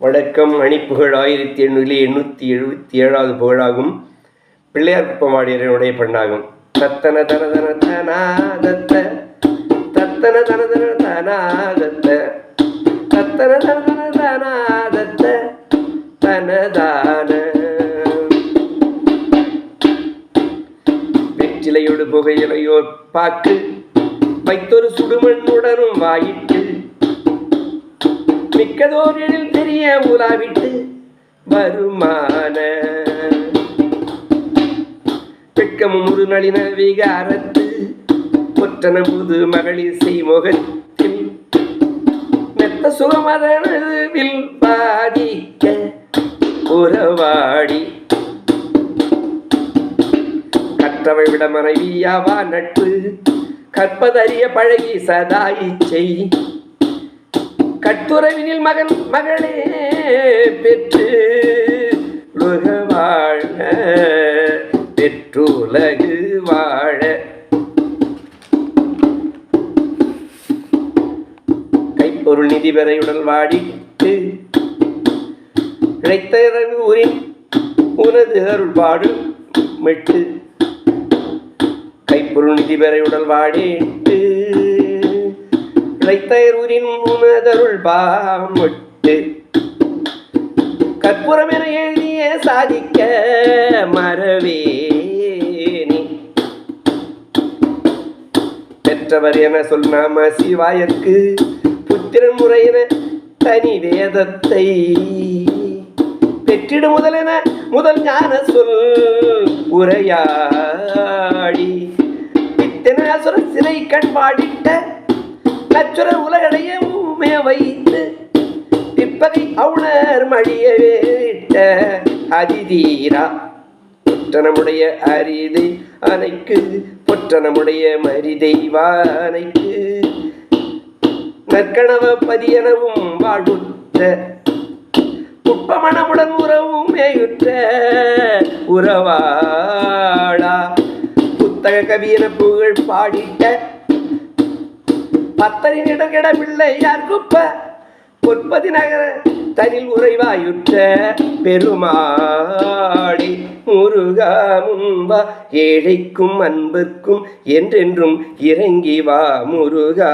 வணக்கம் அணிப்புகழ் ஆயிரத்தி எண்ணூறில் எண்ணூற்றி எழுபத்தி ஏழாவது புகழாகும். பிள்ளையார் குப்பமாடியனுடைய பெண்ணாகும். தத்தன தன தன தனாதத்த தத்தன தன தன தனாதத்த தத்தன தன தன தனாதத்த தனதான வெற்றிலையோடு புகையிலையோர் பாக்கு வைத்தொரு சுடுமண்ணுடனும் வாயிட்டு மிக்கதோரில் பெரிய தெரிய உலாவிட்டு வருமான. வெட்கமும் ஒரு நளின விகாரத்து ஒற்றன புது மகளிர் செய்முகத்தில் மெத்த சுகமதனவில் பாதிக்க உறவாடி. கற்றவை விட மனைவியாவா நட்பு கற்பதறிய பழகி சதாயிச்சை கட்டுறவினில் மகன் மகளே பெற்று உலக வாழ பெற்றுலகு வாழ. கைப்பொருள் நிதி பெறையுடன் வாடிட்டு இழைத்த ஊரின் உனது அருள் பாடு மெட்டு. கைப்பொருள் நிதி பெறையுடன் வாடி வாடிட்டு இழைத்தூரின் உனதருள் பாமட்டு. கற்பூரம் என எழுதிய சாதிக்க மறவேனி. பெற்றவர் என சொன்னாம சிவாயற்கு புத்திரன் முறையின தனி வேதத்தை. பெற்றிடு முதலென முதல் ஞான சொல் உரையாடி. பித்தன அசுர சிறை கண் பாடிட்ட அவுணர் மடிய வேட்ட அதிதீரா. பொற்றனமுடைய அரிதை அணைக்கு பொற்றனமுடைய மரிதெய்வா அணைக்கு. நற்கணவ பதியனவும் வாழ்வுற்ற குப்பமணமுடன் உறவும் மேயுற்ற உறவாடா புத்தக கவியன புகழ் பாடிட்ட பத்தரின் இடம் கிடமில்லை யார் குப்ப. பொற்பதி நகர தனில் உறைவாயுற்ற பெருமாடி முருகா முன்பா ஏழைக்கும் அன்பிற்கும் என்றென்றும் இறங்கி வா முருகா.